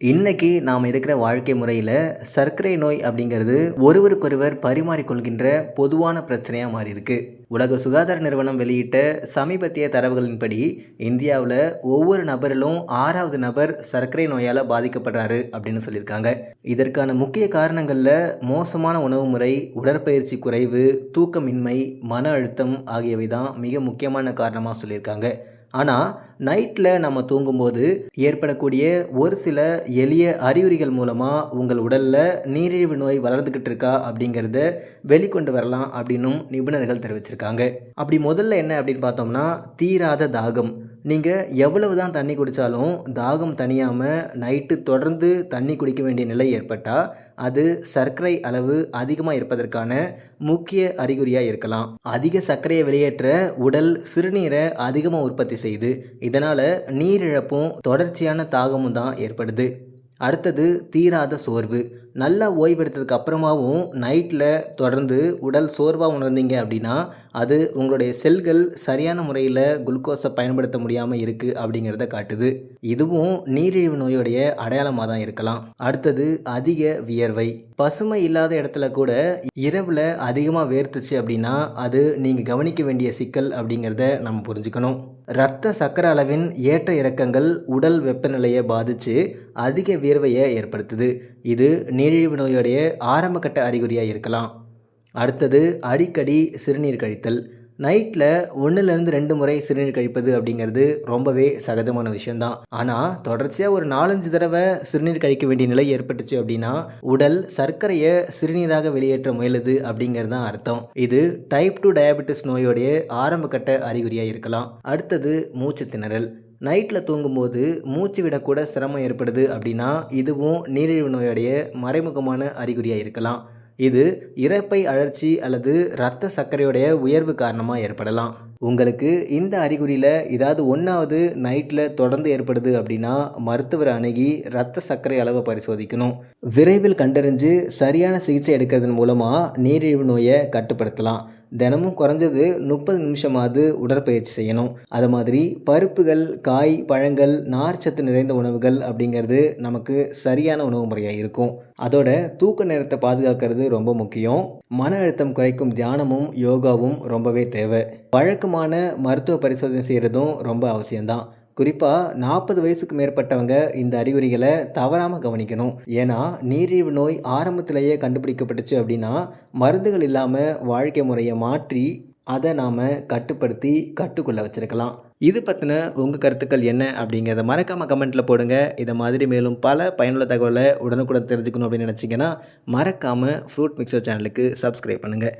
இன்னைக்கு நாம் இருக்கிற வாழ்க்கை முறையில் சர்க்கரை நோய் அப்படிங்கிறது ஒருவருக்கொருவர் பரிமாறிக்கொள்கின்ற பொதுவான பிரச்சனையாக மாறி இருக்கு உலக சுகாதார நிறுவனம் வெளியிட்ட சமீபத்திய தரவுகளின்படி இந்தியாவில் ஒவ்வொரு நபரிலும் ஆறாவது நபர் சர்க்கரை நோயால் பாதிக்கப்படுறாரு அப்படின்னு சொல்லியிருக்காங்க. இதற்கான முக்கிய காரணங்களில் மோசமான உணவு முறை உடற்பயிற்சி குறைவு தூக்கமின்மை மன அழுத்தம் ஆகியவை தான் மிக முக்கியமான காரணமாக சொல்லியிருக்காங்க. ஆனால் நைட்டில் நம்ம தூங்கும்போது ஏற்படக்கூடிய ஒரு சில எளிய அறிகுறிகள் மூலமாக உங்கள் உடலில் நீரிழிவு நோய் வளர்ந்துக்கிட்டு இருக்கா அப்படிங்கிறத வெளிக்கொண்டு வரலாம் அப்படின்னும் நிபுணர்கள் தெரிவிச்சிருக்காங்க. அப்படி முதல்ல என்ன அப்படின்னு பார்த்தோம்னா தீராத தாகம் நீங்கள் எவ்வளவு தான் தண்ணி குடித்தாலும் தாகம் தணியாமல் நைட்டு தொடர்ந்து தண்ணி குடிக்க வேண்டிய நிலை ஏற்பட்டால் அது சர்க்கரை அளவு அதிகமாக இருப்பதற்கான முக்கிய அறிகுறியாக இருக்கலாம். அதிக சர்க்கரையை வெளியேற்ற உடல் சிறுநீரை அதிகமாக உற்பத்தி செய்து இதனால் நீரிழப்பும் தொடர்ச்சியான தாகமும் தான் ஏற்படுது. அடுத்தது தீராத சோர்வு. நல்லா ஓய்வெடுத்ததுக்கு அப்புறமாவும் நைட்டில் தொடர்ந்து உடல் சோர்வாக உணர்ந்தீங்க அப்படின்னா அது உங்களுடைய செல்கள் சரியான முறையில் குளுக்கோஸை பயன்படுத்த முடியாமல் இருக்குது அப்படிங்கிறத காட்டுது. இதுவும் நீரிழிவு நோயுடைய அடையாளமாக தான் இருக்கலாம். அடுத்தது அதிக வியர்வை. பசுமை இல்லாத இடத்துல கூட இரவில் அதிகமாக வேர்த்துச்சு அப்படின்னா அது நீங்கள் கவனிக்க வேண்டிய சிக்கல் அப்படிங்கிறத நம்ம புரிஞ்சுக்கணும். இரத்த சக்கர அளவின் ஏற்ற இறக்கங்கள் உடல் வெப்பநிலையை பாதித்து அதிக வியர்வையை ஏற்படுத்துது. இது நீரிழிவு நோயுடைய ஆரம்பகட்ட அறிகுறியாக இருக்கலாம். அடுத்தது அடிக்கடி சிறுநீர் கழித்தல். நைட்டில் ஒன்றுலேருந்து ரெண்டு முறை சிறுநீர் கழிப்பது அப்படிங்கிறது ரொம்பவே சகஜமான விஷயந்தான் ஆனால் தொடர்ச்சியாக ஒரு நாலஞ்சு தடவை சிறுநீர் கழிக்க வேண்டிய நிலை ஏற்பட்டுச்சு அப்படின்னா உடல் சர்க்கரையை சிறுநீராக வெளியேற்ற முயலுது அப்படிங்கிறது தான் அர்த்தம். இது டைப் டூ டயபெட்டிஸ் நோயோடைய ஆரம்பகட்ட அறிகுறியாக இருக்கலாம். அடுத்தது மூச்சு திணறல். நைட்டில் தூங்கும்போது மூச்சு விடக்கூட சிரமம் ஏற்படுது அப்படின்னா இதுவும் நீரிழிவு நோயுடைய மறைமுகமான அறிகுறியாக இருக்கலாம். இது இறப்பை அழற்சி அல்லது இரத்த சர்க்கரையுடைய உயர்வு காரணமாக ஏற்படலாம். உங்களுக்கு இந்த அறிகுறியில் ஏதாவது ஒன்றாவது நைட்டில் தொடர்ந்து ஏற்படுது அப்படின்னா மருத்துவரை அணுகி இரத்த சர்க்கரை அளவை பரிசோதிக்கணும். விரைவில் கண்டறிஞ்சு சரியான சிகிச்சை எடுக்கிறதன் மூலமாக நீரிழிவு நோயை கட்டுப்படுத்தலாம். தினமும் குறைஞ்சது முப்பது நிமிஷமாவது உடற்பயிற்சி செய்யணும். அது மாதிரி பருப்புகள் காய் பழங்கள் நார்ச்சத்து நிறைந்த உணவுகள் அப்படிங்கிறது நமக்கு சரியான உணவு முறையாக இருக்கும். அதோட தூக்க நேரத்தை பாதுகாக்கிறது ரொம்ப முக்கியம். மன அழுத்தம் குறைக்கும் தியானமும் யோகாவும் ரொம்பவே தேவை. வழக்கமான மருத்துவ பரிசோதனை செய்கிறதும் ரொம்ப அவசியம்தான். குறிப்பாக நாற்பது வயசுக்கு மேற்பட்டவங்க இந்த அறிகுறிகளை தவறாமல் கவனிக்கணும். ஏன்னா நீரிழிவு நோய் ஆரம்பத்திலேயே கண்டுபிடிக்கப்பட்டுச்சு அப்படின்னா மருந்துகள் இல்லாமல் வாழ்க்கை முறையை மாற்றி அதை நாம் கட்டுப்படுத்தி கட்டுக்குள்ளே வச்சுருக்கலாம். இது பற்றின உங்கள் கருத்துக்கள் என்ன அப்படிங்கிறத மறக்காமல் கமெண்ட்டில் போடுங்க. இதை மாதிரி மேலும் பல பயனுள்ள தகவலை உடனுக்குடன் தெரிஞ்சுக்கணும் அப்படின்னு நினச்சிங்கன்னா மறக்காமல் ஃப்ரூட் மிக்சர் சேனலுக்கு சப்ஸ்கிரைப் பண்ணுங்கள்